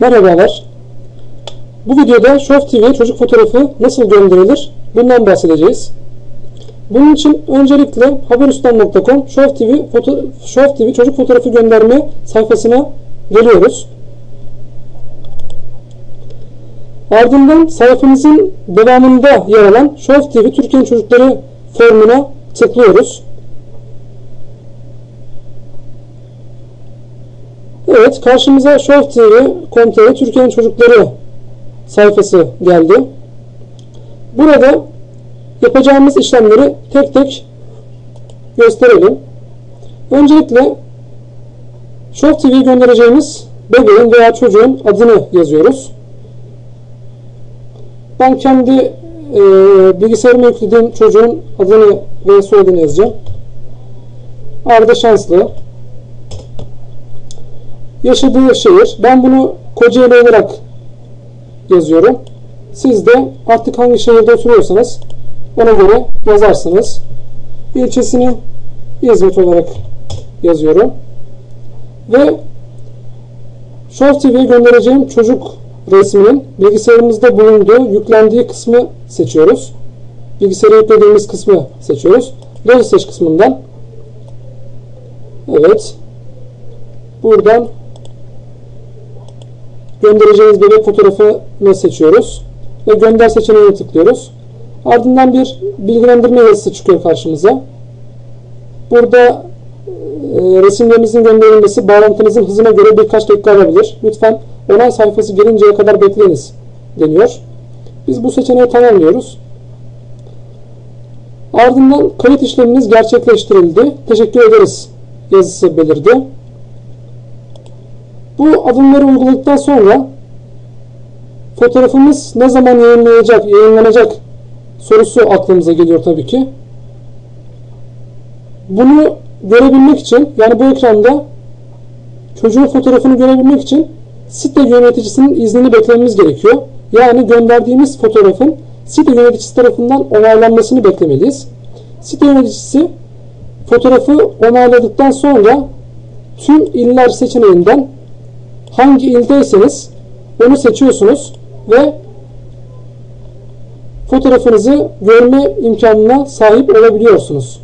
Merhabalar. Bu videoda Show TV'ye çocuk fotoğrafı nasıl gönderilir bundan bahsedeceğiz. Bunun için öncelikle haberustan.com Show TV, foto, Show TV çocuk fotoğrafı gönderme sayfasına geliyoruz. Ardından sayfamızın devamında yer alan Show TV Türkiye'nin çocukları formuna tıklıyoruz. Evet karşımıza Show TV Türkiye'nin çocukları sayfası geldi. Burada yapacağımız işlemleri tek tek gösterelim. Öncelikle Show TV'ye göndereceğimiz bebeğin veya çocuğun adını yazıyoruz. Ben kendi e, bilgisayarıma yüklediğim çocuğun adını ve soyadını yazacağım. Arda Şanslı. Yaşadığı şehir. Ben bunu Kocaeli olarak yazıyorum. Siz de artık hangi şehirde oturuyorsanız ona göre yazarsınız. İlçesini İzmit olarak yazıyorum. Ve Show TV'ye göndereceğim çocuk resminin bilgisayarımızda bulunduğu yüklendiği kısmı seçiyoruz. Bilgisayara yüklediğimiz kısmı seçiyoruz. Rel seç kısmından Evet. Buradan göndereceğimiz bebek fotoğrafını seçiyoruz. Ve gönder seçeneğine tıklıyoruz. Ardından bir bilgilendirme yazısı çıkıyor karşımıza. Burada e, resimlerinizin gönderilmesi bağlantınızın hızına göre birkaç dakika alabilir. Lütfen onay sayfası gelinceye kadar bekleyiniz deniyor. Biz bu seçeneği tamamlıyoruz. Ardından kayıt işleminiz gerçekleştirildi. Teşekkür ederiz yazısı belirdi. Bu adımları uyguladıktan sonra fotoğrafımız ne zaman yayınlanacak, yayınlanacak sorusu aklımıza geliyor tabii ki. Bunu görebilmek için yani bu ekranda çocuğun fotoğrafını görebilmek için site yöneticisinin iznini beklememiz gerekiyor. Yani gönderdiğimiz fotoğrafın site yöneticisi tarafından onaylanmasını beklemeliyiz. Site yöneticisi fotoğrafı onayladıktan sonra tüm iller seçeneğinden hangi ildeyseniz onu seçiyorsunuz ve fotoğrafınızı görme imkanına sahip olabiliyorsunuz.